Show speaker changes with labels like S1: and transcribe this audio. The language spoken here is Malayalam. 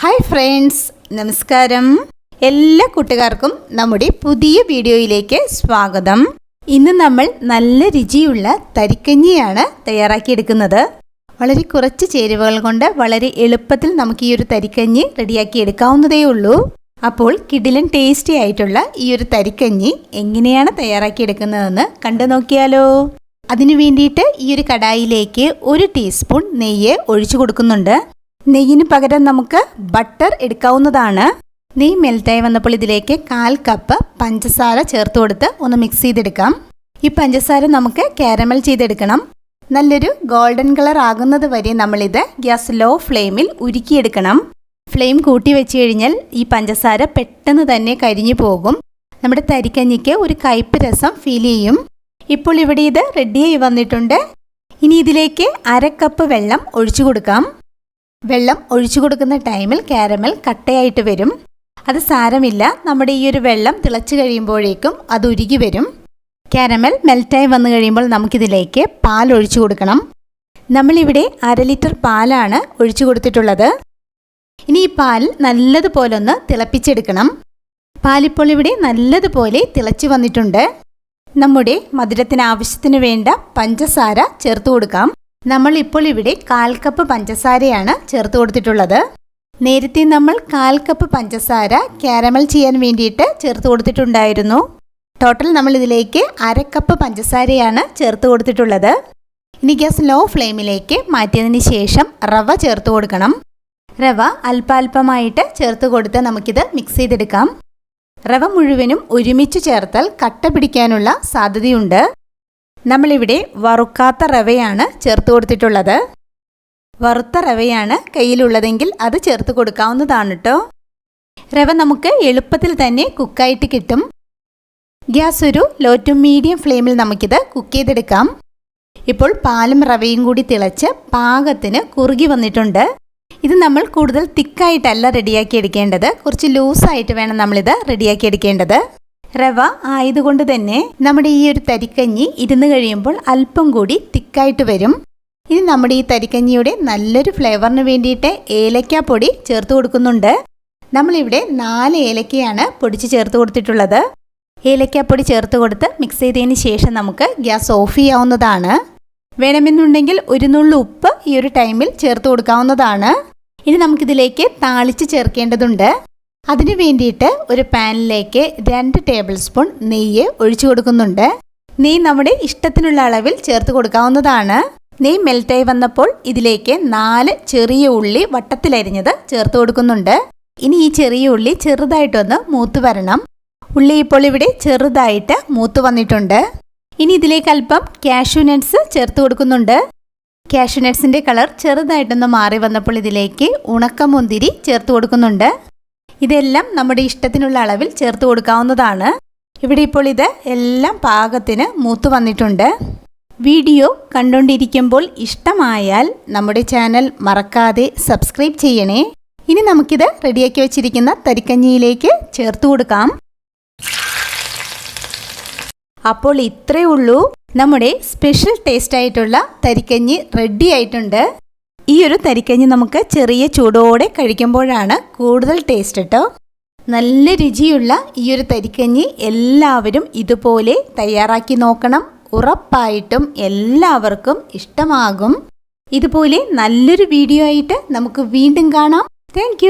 S1: ഹായ് ഫ്രണ്ട്സ് നമസ്കാരം. എല്ലാ കൂട്ടുകാർക്കും നമ്മുടെ പുതിയ വീഡിയോയിലേക്ക് സ്വാഗതം. ഇന്ന് നമ്മൾ നല്ല രുചിയുള്ള തരിക്കഞ്ഞിയാണ് തയ്യാറാക്കിയെടുക്കുന്നത്. വളരെ കുറച്ച് ചേരുവകൾ കൊണ്ട് വളരെ എളുപ്പത്തിൽ നമുക്ക് ഈ ഒരു തരിക്കഞ്ഞി റെഡിയാക്കി എടുക്കാവുന്നതേ ഉള്ളൂ. അപ്പോൾ കിടിലൻ ടേസ്റ്റി ആയിട്ടുള്ള ഈ ഒരു തരിക്കഞ്ഞി എങ്ങനെയാണ് തയ്യാറാക്കിയെടുക്കുന്നതെന്ന് കണ്ടു നോക്കിയാലോ. അതിനു വേണ്ടിയിട്ട് ഈ ഒരു കടായിലേക്ക് ഒരു ടീസ്പൂൺ നെയ്യ് ഒഴിച്ചു കൊടുക്കുന്നുണ്ട്. നെയ്യിന് പകരം നമുക്ക് ബട്ടർ എടുക്കാവുന്നതാണ്. നെയ്യ് മെൽറ്റായി വന്നപ്പോൾ ഇതിലേക്ക് കാൽ കപ്പ് പഞ്ചസാര ചേർത്ത് കൊടുത്ത് ഒന്ന് മിക്സ് ചെയ്തെടുക്കാം. ഈ പഞ്ചസാര നമുക്ക് കാരമൽ ചെയ്തെടുക്കണം. നല്ലൊരു ഗോൾഡൻ കളർ ആകുന്നത് വരെ നമ്മളിത് ഗ്യാസ് ലോ ഫ്ലെയിമിൽ ഉരുക്കിയെടുക്കണം. ഫ്ലെയിം കൂട്ടി വെച്ച് കഴിഞ്ഞാൽ ഈ പഞ്ചസാര പെട്ടെന്ന് തന്നെ കരിഞ്ഞു പോകും. നമ്മുടെ തരിക്കഞ്ഞിക്ക് ഒരു കയ്പ് രസം ഫീൽ ചെയ്യും. ഇപ്പോൾ ഇവിടെ ഇത് റെഡിയായി വന്നിട്ടുണ്ട്. ഇനി ഇതിലേക്ക് അര കപ്പ് വെള്ളം ഒഴിച്ചു കൊടുക്കാം. വെള്ളം ഒഴിച്ചു കൊടുക്കുന്ന ടൈമിൽ കാരമൽ കട്ടയായിട്ട് വരും. അത് സാരമില്ല. നമ്മുടെ ഈ ഒരു വെള്ളം തിളച്ചു കഴിയുമ്പോഴേക്കും അത് ഉരുകി വരും. കാരമൽ മെൽറ്റായി വന്നു കഴിയുമ്പോൾ നമുക്കിതിലേക്ക് പാൽ ഒഴിച്ചു കൊടുക്കണം. നമ്മളിവിടെ അര ലിറ്റർ പാലാണ് ഒഴിച്ചു കൊടുത്തിട്ടുള്ളത്. ഇനി ഈ പാൽ നല്ലതുപോലെ ഒന്ന് തിളപ്പിച്ചെടുക്കണം. പാലിപ്പോൾ ഇവിടെ നല്ലതുപോലെ തിളച്ചു വന്നിട്ടുണ്ട്. നമ്മുടെ മധുരത്തിന് ആവശ്യത്തിന് വേണ്ട പഞ്ചസാര ചേർത്ത് കൊടുക്കാം. നമ്മൾ ഇപ്പോൾ ഇവിടെ കാൽ കപ്പ് പഞ്ചസാരയാണ് ചേർത്ത് കൊടുത്തിട്ടുള്ളത്. നേരത്തെ നമ്മൾ കാൽ കപ്പ് പഞ്ചസാര കാരമൽ ചെയ്യാൻ വേണ്ടിയിട്ട് ചേർത്ത് കൊടുത്തിട്ടുണ്ടായിരുന്നു. ടോട്ടൽ നമ്മൾ ഇതിലേക്ക് അര കപ്പ് പഞ്ചസാരയാണ് ചേർത്ത് കൊടുത്തിട്ടുള്ളത്. ഇനി ഗ്യാസ് ലോ ഫ്ലെയിമിലേക്ക് മാറ്റിയതിന് ശേഷം റവ ചേർത്ത് കൊടുക്കണം. റവ അല്പാൽപമായിട്ട് ചേർത്ത് കൊടുത്ത് നമുക്കിത് മിക്സ് ചെയ്തെടുക്കാം. റവ മുഴുവനും ഒരുമിച്ച് ചേർത്താൽ കട്ട പിടിക്കാനുള്ള സാധ്യതയുണ്ട്. നമ്മളിവിടെ വറുക്കാത്ത റവയാണ് ചേർത്ത് കൊടുത്തിട്ടുള്ളത്. വറുത്ത റവയാണ് കയ്യിലുള്ളതെങ്കിൽ അത് ചേർത്ത് കൊടുക്കാവുന്നതാണ് കേട്ടോ റവ നമുക്ക് എളുപ്പത്തിൽ തന്നെ കുക്കായിട്ട് കിട്ടും. ഗ്യാസ് ഒരു ലോ ടു മീഡിയം ഫ്ലെയിമിൽ നമുക്കിത് കുക്ക് ചെയ്തെടുക്കാം. ഇപ്പോൾ പാലും റവയും കൂടി തിളച്ച് പാകത്തിന് കുറുകി വന്നിട്ടുണ്ട്. ഇത് നമ്മൾ കൂടുതൽ തിക്കായിട്ടല്ല റെഡിയാക്കി എടുക്കേണ്ടത്. കുറച്ച് ലൂസായിട്ട് വേണം നമ്മളിത് റെഡിയാക്കി എടുക്കേണ്ടത്. റവ ആയതുകൊണ്ട് തന്നെ നമ്മുടെ ഈ ഒരു തരിക്കഞ്ഞി ഇരുന്ന് കഴിയുമ്പോൾ അല്പം കൂടി തിക്കായിട്ട് വരും. ഇനി നമ്മുടെ ഈ തരിക്കഞ്ഞിയുടെ നല്ലൊരു ഫ്ലേവറിന് വേണ്ടിയിട്ട് ഏലക്കാപ്പൊടി ചേർത്ത് കൊടുക്കുന്നുണ്ട്. നമ്മളിവിടെ നാല് ഏലക്കയാണ് പൊടിച്ച് ചേർത്ത് കൊടുത്തിട്ടുള്ളത്. ഏലക്കാപ്പൊടി ചേർത്ത് കൊടുത്ത് മിക്സ് ചെയ്തതിന് ശേഷം നമുക്ക് ഗ്യാസ് ഓഫ് ചെയ്യാവുന്നതാണ്. വേണമെന്നുണ്ടെങ്കിൽ ഒരു നുള്ളു ഉപ്പ് ഈ ഒരു ടൈമിൽ ചേർത്ത് കൊടുക്കാവുന്നതാണ്. ഇനി നമുക്കിതിലേക്ക് താളിച്ച് ചേർക്കേണ്ടതുണ്ട്. അതിനു വേണ്ടിയിട്ട് ഒരു പാനിലേക്ക് രണ്ട് ടേബിൾ സ്പൂൺ നെയ്യ് ഒഴിച്ചു കൊടുക്കുന്നുണ്ട്. നെയ്യ് നമ്മുടെ ഇഷ്ടത്തിനുള്ള അളവിൽ ചേർത്ത് കൊടുക്കാവുന്നതാണ്. നെയ്യ് മെൽറ്റായി വന്നപ്പോൾ ഇതിലേക്ക് നാല് ചെറിയ ഉള്ളി വട്ടത്തിലരിഞ്ഞത് ചേർത്ത് കൊടുക്കുന്നുണ്ട്. ഇനി ഈ ചെറിയ ഉള്ളി ചെറുതായിട്ടൊന്ന് മൂത്ത് വരണം. ഉള്ളി ഇപ്പോൾ ഇവിടെ ചെറുതായിട്ട് മൂത്ത് വന്നിട്ടുണ്ട്. ഇനി ഇതിലേക്ക് അല്പം കാഷ്യൂ നട്ട്സ് ചേർത്ത് കൊടുക്കുന്നുണ്ട്. കാഷ്യൂ നട്ട്സിന്റെ കളർ ചെറുതായിട്ടൊന്ന് മാറി വന്നപ്പോൾ ഇതിലേക്ക് ഉണക്കമുന്തിരി ചേർത്ത് കൊടുക്കുന്നുണ്ട്. ഇതെല്ലാം നമ്മുടെ ഇഷ്ടത്തിനുള്ള അളവിൽ ചേർത്ത് കൊടുക്കാവുന്നതാണ്. ഇവിടെ ഇപ്പോൾ ഇത് എല്ലാം പാകത്തിന് മൂത്ത് വന്നിട്ടുണ്ട്. വീഡിയോ കണ്ടുകൊണ്ടിരിക്കുമ്പോൾ ഇഷ്ടമായാൽ നമ്മുടെ ചാനൽ മറക്കാതെ സബ്സ്ക്രൈബ് ചെയ്യണേ. ഇനി നമുക്കിത് റെഡിയാക്കി വെച്ചിരിക്കുന്ന തരിക്കഞ്ഞിയിലേക്ക് ചേർത്ത് കൊടുക്കാം. അപ്പോൾ ഇത്രയേ ഉള്ളൂ. നമ്മുടെ സ്പെഷ്യൽ ടേസ്റ്റ് ആയിട്ടുള്ള തരിക്കഞ്ഞി റെഡി ആയിട്ടുണ്ട്. ഈ ഒരു തരിക്കഞ്ഞി നമുക്ക് ചെറിയ ചൂടോടെ കഴിക്കുമ്പോഴാണ് കൂടുതൽ ടേസ്റ്റ് കേട്ടോ നല്ല രുചിയുള്ള ഈ ഒരു തരിക്കഞ്ഞി എല്ലാവരും ഇതുപോലെ തയ്യാറാക്കി നോക്കണം. ഉറപ്പായിട്ടും എല്ലാവർക്കും ഇഷ്ടമാകും. ഇതുപോലെ നല്ലൊരു വീഡിയോ ആയിട്ട് നമുക്ക് വീണ്ടും കാണാം. താങ്ക്